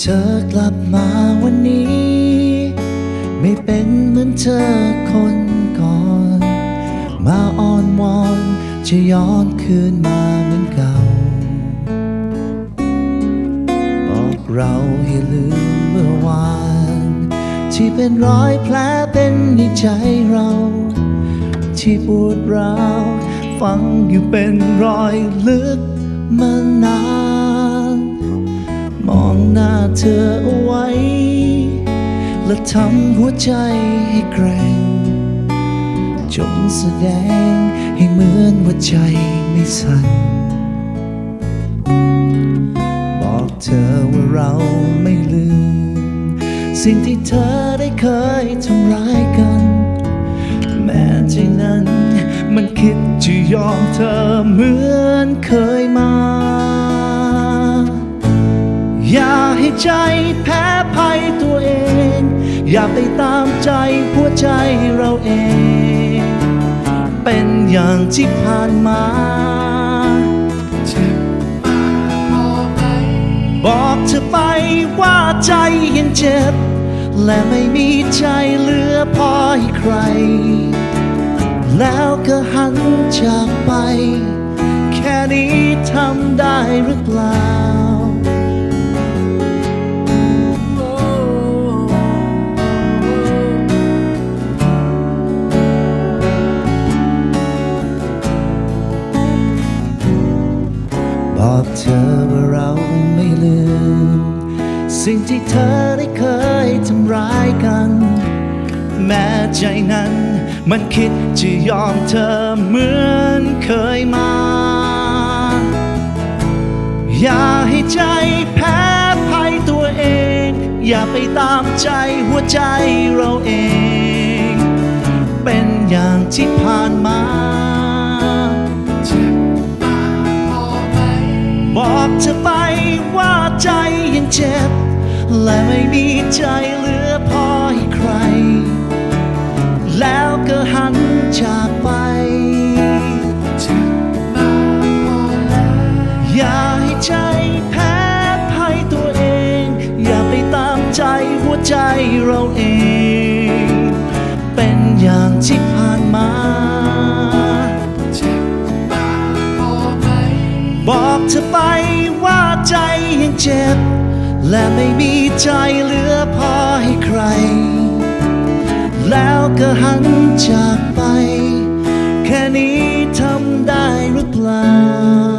เธอกลับมาวันนี้ ไม่เป็นเหมือนเธอคนก่อน มาอ้อนวอนจะย้อนคืนมาเหมือนเก่า บอกเราให้ลืมเมื่อวาน ที่เป็นรอยแผลเป็นในใจเรา ที่ปวดร้าวฝังอยู่เป็นรอยลึกมานาน องหน้าเธอเอาไว้ และทำหัวใจให้แกร่ง จงแสดงให้เหมือนว่าใจไม่สั่น บอกเธอว่าเราไม่ลืม สิ่งที่เธอได้เคยทำร้ายกัน แม้ใจนั้นมันคิดจะยอมเธอเหมือนเคยมา ให้ใจแพ้ภัยตัวเอง อย่าไปตามใจหัวใจเราเอง เป็นอย่างที่ผ่านมาบอกเธอไปว่าใจยังเจ็บ และไม่มีใจเหลือพอให้ใคร แล้วก็หันจากไป แค่นี้ทำได้หรือเปล่า บอกเธอว่าเราไม่ลืม สิ่งที่เธอได้เคยทำร้ายกัน แม้ใจนั้นมันคิดจะยอมเธอเหมือนเคยมา อย่าให้ใจแพ้ภัยตัวเอง อย่าไปตามใจหัวใจเราเอง เป็นอย่างที่ผ่านมา บอกเธอไปว่าใจยังเจ็บ และไม่มีใจเหลือพอให้ใคร แล้วก็หันจากไปอย่าให้ใจแพ้ภัยตัวเอง อย่าไปตามใจหัวใจเราเอง เป็นอย่างที่ผ่านมาบอกเธอไป ใจยังเจ็บ และไม่มีใจเหลือพอให้ใคร แล้วก็หันจากไป แค่นี้ทำได้หรือเปล่า